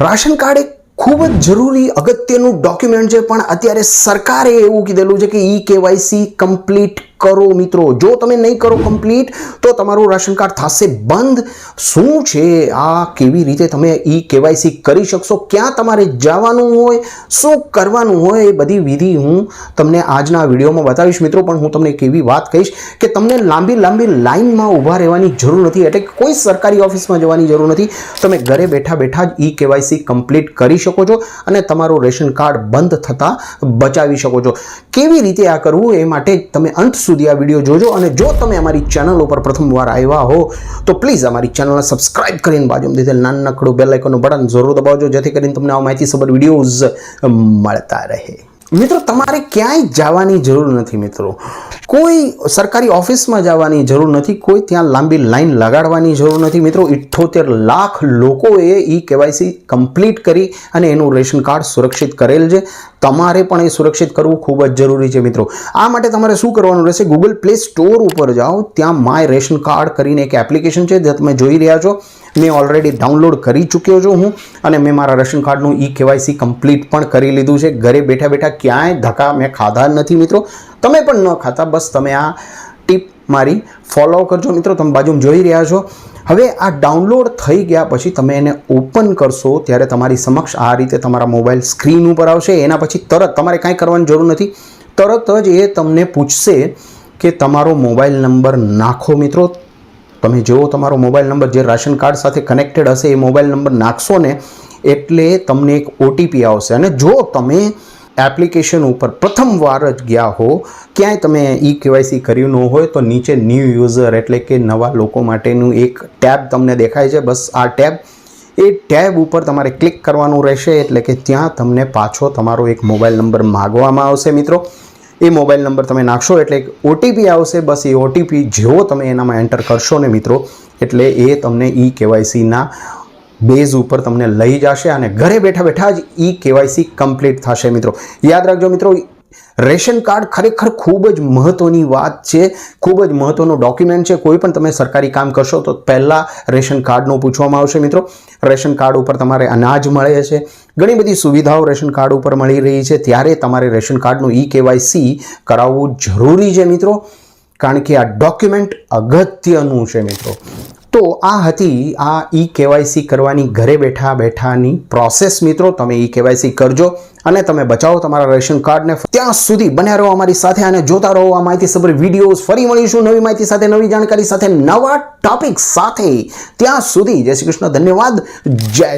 Ration card એક ખૂબ જ જરૂરી અગત્યનું ડોક્યુમેન્ટ છે, પણ અત્યારે સરકારે એવું કીધેલું છે કે ઈ કેવાયસી કમ્પ્લીટ કરો મિત્રો. જો તમે નહીં કરો કમ્પ્લીટ તો તમારું રાશન કાર્ડ થશે બંધ. શું છે? આ કેવી રીતે તમે ઈ કેવાયસી કરી શકશો? ક્યાં તમારે જવાનું હોય? શું કરવાનું હોય? એ બધી વિધિ હું તમને આજના વિડીયોમાં બતાવીશ મિત્રો. પણ હું તમને એક એવી વાત કહીશ કે તમને લાંબી લાંબી લાઇનમાં ઊભા રહેવાની જરૂર નથી. એટલે કોઈ સરકારી ઓફિસમાં જવાની જરૂર નથી. તમે ઘરે બેઠા બેઠા જ ઈ કેવાયસી કમ્પ્લીટ કરી શકો છો અને તમારું રેશન કાર્ડ બંધ થતાં બચાવી શકો છો. કેવી રીતે આ કરવું એ માટે તમે અંત સુધી આ વીડિયો જોજો અને જો તમે અમારી ચેનલ ઉપર પ્રથમવાર આવ્યા હો, તો પ્લીઝ અમારી ચેનલને સબસ્ક્રાઇબ કરીને બાજુમાં દીધેલ નાનકડું બેલ આઇકોનનું બટન જરૂર દબાવજો, જેથી કરીને તમને આ માહિતી સબર વિડીયોઝ મળતા રહે. મિત્રો, તમારે ક્યાંય જવાની જરૂર નથી મિત્રો. કોઈ સરકારી ઓફિસમાં જવાની જરૂર નથી, કોઈ ત્યાં લાંબી લાઈન લગાડવાની જરૂર નથી મિત્રો. ઇઠ્ઠોતેર લાખ લોકોએ ઈ કેવાયસી કમ્પ્લીટ કરી અને એનું રેશન કાર્ડ સુરક્ષિત કરેલ છે. તમારે પણ એ સુરક્ષિત કરવું ખૂબ જ જરૂરી છે મિત્રો. આ માટે તમારે શું કરવાનું રહેશે? ગૂગલ પ્લે સ્ટોર ઉપર જાઓ. ત્યાં માય રેશન કાર્ડ કરીને એક એપ્લિકેશન છે જે તમે જોઈ રહ્યા છો. મેં ઓલરેડી ડાઉનલોડ કરી ચૂક્યો છું હું અને મેં મારા રેશન કાર્ડનું ઈ કેવાયસી કમ્પ્લીટ પણ કરી લીધું છે. ઘરે બેઠા બેઠા ક્યાંય ધક્કા મેં ખાધા નથી મિત્રો. તમે પણ ન ખાતા, બસ તમે આ ટીપ મારી ફોલો કરજો મિત્રો, તમે બાજુમાં જોઈ રહ્યા છો. હવે આ ડાઉનલોડ થઈ ગયા પછી તમે એને ઓપન કરશો, ત્યારે તમારી સમક્ષ આ રીતે તમારા મોબાઈલ સ્ક્રીન ઉપર આવશે. એના પછી તરત તમારે કાંઈ કરવાની જરૂર નથી. તરત જ એ તમને પૂછશે કે તમારો મોબાઈલ નંબર નાખો મિત્રો. તમે જેવો તમારો મોબાઈલ નંબર જે રાશન કાર્ડ સાથે કનેક્ટેડ હશે, એ મોબાઈલ નંબર નાખશો ને, એટલે તમને એક ઓટીપી આવશે. અને જો તમે એપ્લિકેશન ઉપર પ્રથમવાર જ ગયા હો, ક્યાંય તમે ઈ કેવાયસી કર્યું ન હોય તો નીચે ન્યૂ યુઝર એટલે કે નવા લોકો માટેનું એક ટેબ તમને દેખાય છે. બસ આ ટેબ, એ ટેબ ઉપર તમારે ક્લિક કરવાનું રહેશે એટલે કે ત્યાં તમને પાછો તમારો એક મોબાઈલ નંબર માગવામાં આવશે મિત્રો. એ મોબાઈલ નંબર તમે નાખશો એટલે ઓટીપી આવશે. બસ એ ઓટીપી જેવો તમે એનામાં એન્ટર કરશો ને મિત્રો, એટલે એ તમને ઈ કેવાયસીના બેઝ ઉપર તમને લઈ જશે અને ઘરે બેઠા બેઠા જ ઈ કેવાયસી કમ્પ્લીટ થશે મિત્રો. યાદ રાખજો મિત્રો, રેશન કાર્ડ ખરેખર ખૂબ જ મહત્વની વાત છે, ખૂબ જ મહત્ત્વનો ડોક્યુમેન્ટ છે. કોઈ પણ તમે સરકારી કામ કરશો તો પહેલાં રેશન કાર્ડનું પૂછવામાં આવશે મિત્રો. રેશન કાર્ડ ઉપર તમારે અનાજ મળે છે. ઘણી બધી સુવિધાઓ રેશન કાર્ડ ઉપર મળી રહી છે. ત્યારે તમારે રેશન કાર્ડનું ઈ કેવાયસી કરાવવું જરૂરી છે મિત્રો. કારણ કે આ ડોક્યુમેન્ટ અગત્યનું છે મિત્રો. તો આ હતી આ ઈ કેવાયસી કરવાની ઘરે બેઠા બેઠાની પ્રોસેસ મિત્રો, તમે ઈ કેવાયસી કરજો અને તમે બચાવો તમારા રેશન કાર્ડને. ત્યાં સુધી બન્યા રહો અમારી સાથે અને જોતા રહો આ માહિતી સભર વિડીયોઝ. ફરી મળીશું નવી માહિતી સાથે, નવી જાણકારી સાથે, નવા ટોપિક સાથે. ત્યાં સુધી જય શ્રી કૃષ્ણ, ધન્યવાદ. જય